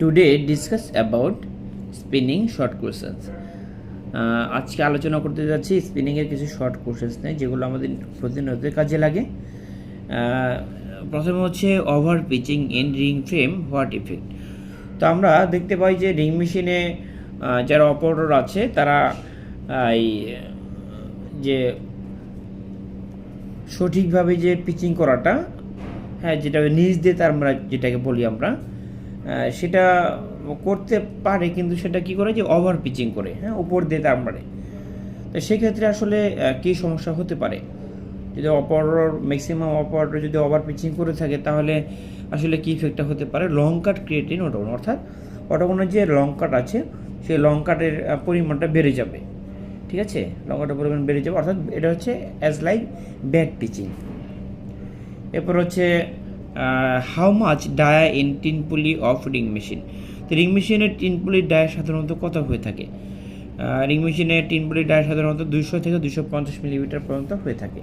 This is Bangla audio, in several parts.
Today discuss about spinning short questions আজকে আলোচনা করতে যাচ্ছি স্পিনিংয়ের কিছু শর্ট কোশ্চেন্স নেই যেগুলো আমাদের প্রতিনিয়ত কাজে লাগে। প্রথমে হচ্ছে over pitching in ring frame what effect তো আমরা দেখতে পাই যে রিং মেশিনে যারা অপারেটর আছে, তারা এই, যে সঠিকভাবে যে পিচিং করাটা হ্যাঁ যেটা নিজ দিয়ে তার আমরা যেটাকে বলি আমরা সেটা করতে পারে, কিন্তু সেটা কি করে? যে ওভার পিচিং করে হ্যাঁ উপর দিয়ে তার মারে তো সেক্ষেত্রে আসলে কী সমস্যা হতে পারে? যদি অপারেটর ম্যাক্সিমাম অপারেটর যদি ওভার পিচিং করে থাকে, তাহলে আসলে কী ইফেক্টটা হতে পারে? লং কাট ক্রিয়েটিন ওটাগুন অর্থাৎ ওটাগুলো যে লং কাট আছে, সেই লং কাটের পরিমাণটা বেড়ে যাবে। ঠিক আছে? লং কাটের পরিমাণ বেড়ে যাবে, অর্থাৎ এটা হচ্ছে অ্যাজ লাইক ব্যাড পিচিং এরপর হচ্ছে how much dia in tin pulley of ring machine তো রিং মেশিনের টিন পুলির ডায়া সাধারণত কত হয়ে থাকে? রিং মেশিনের টিন পুলির ডায়া সাধারণত দুশো থেকে দুশো পঞ্চাশ মিলিমিটার পর্যন্ত হয়ে থাকে।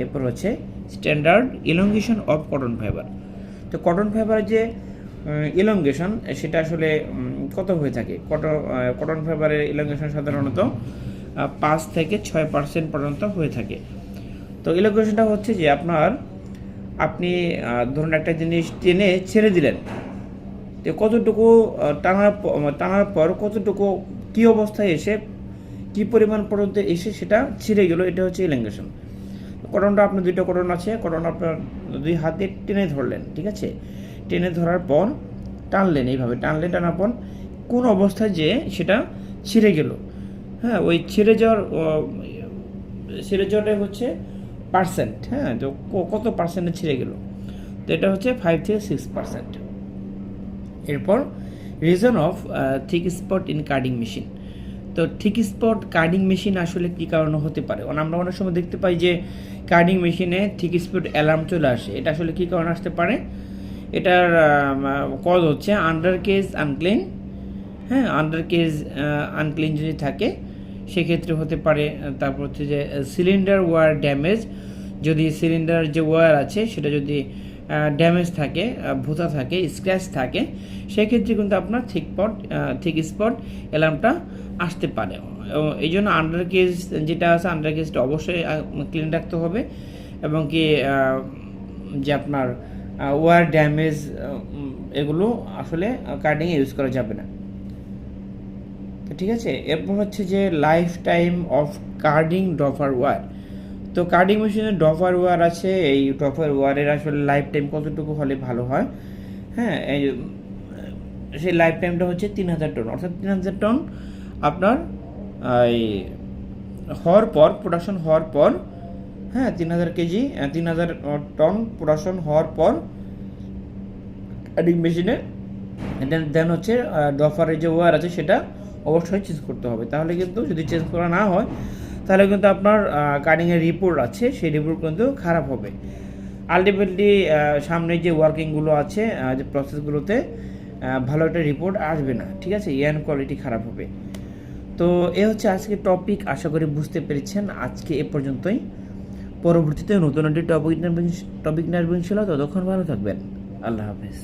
এরপর হচ্ছে standard elongation of cotton fibre তো কটন ফাইবারের যে ইলঙ্গেশন সেটা আসলে কত হয়ে থাকে? কটন কটন ফাইবারের ইলঙ্গেশন সাধারণত পাঁচ থেকে ছয় পার্সেন্ট পর্যন্ত হয়ে থাকে। তো ইলঙ্গেশনটা হচ্ছে যে আপনার আপনি ধরুন একটা জিনিস টেনে ছেড়ে দিলেন, তো কতটুকু টানার টানার পর কতটুকু, কী অবস্থায় এসে, কি পরিমাণ পর্যন্ত এসে সেটা ছিঁড়ে গেল, এটা হচ্ছে ইলেঙ্গেশন। কটনটা আপনার দুইটা কটন আছে, কটন আপনার দুই হাতে টেনে ধরলেন, ঠিক আছে? টেনে ধরার পর টানলেন, এইভাবে টানলেন, টানার পর কোন অবস্থায় যে সেটা ছিঁড়ে গেল। হ্যাঁ ওই ছিঁড়ে যাওয়ার ছিঁড়ে যাওয়াটাই হচ্ছে পার্সেন্ট হ্যাঁ তো কত পার্সেন্টে ছিঁড়ে গেল? তো এটা হচ্ছে ফাইভ থেকে সিক্স পার্সেন্ট এরপর reason of thick spot in carding machine তো থিক স্পট কার্ডিং মেশিন আসলে কী কারণে হতে পারে? কারণ আমরা অনেক সময় দেখতে পাই যে কার্ডিং মেশিনে থিক স্পট অ্যালার্ম চলে আসে। এটা আসলে কী কারণে আসতে পারে? এটার কজ হচ্ছে আন্ডার কেজ আনক্লিন হ্যাঁ আন্ডার কেজ আনক্লিন যদি থাকে সেক্ষেত্রে হতে পারে তারপর হচ্ছে যে সিলিন্ডার ওয়ার ড্যামেজ যদি সিলিন্ডার যে ওয়ার আছে, সেটা যদি ড্যামেজ থাকে ভুতা থাকে স্ক্র্যাচ থাকে, সেক্ষেত্রে কিন্তু আপনার থিক পট থিক স্পট অ্যালার্মটা আসতে পারে। এবং এই জন্য আন্ডার কেজ যেটা আছে আন্ডার কেজটা অবশ্যই ক্লিন রাখতে হবে। এবং কি যে আপনার ওয়ার ড্যামেজ এগুলো আসলে কার্ডিংয়ে ইউজ করা যাবে না। ঠিক আছে? এরপর হচ্ছে যে life time of carding doffer wire তো কার্ডিং মেশিনের ডফার ওয়ার আছে, এই ডফার ওয়ারের আসলে লাইফ টাইম কতটুকু হলে ভালো হয়? হ্যাঁ এই সেই লাইফ টাইমটা হচ্ছে তিন হাজার টন অর্থাৎ তিন হাজার টন আপনার, এই, হওয়ার পর প্রোডাকশন হওয়ার পর হ্যাঁ তিন হাজার কেজি তিন হাজার টন প্রোডাকশন হওয়ার পর কাটিং মেশিনে দেন হচ্ছে ডফারের যে ওয়ার আছে সেটা অবশ্যই চেঞ্জ করতে হবে। তাহলে কিন্তু যদি চেঞ্জ করা না হয়, তাহলে কিন্তু আপনার কাটিংয়ের রিপোর্ট আছে, সেই রিপোর্ট কিন্তু খারাপ হবে। আলটিমেটলি সামনে যে ওয়ার্কিংগুলো আছে যে প্রসেসগুলোতে ভালো একটা রিপোর্ট আসবে না, ঠিক আছে? ইয়ান কোয়ালিটি খারাপ হবে। তো এ হচ্ছে আজকে টপিক আশা করি বুঝতে পেরেছেন। আজকে এ পর্যন্তই। পরবর্তীতে নতুন একটি টপিক টপিক নিয়ে আসবেন ছিল ততক্ষণ ভালো থাকবেন। আল্লাহ হাফেজ।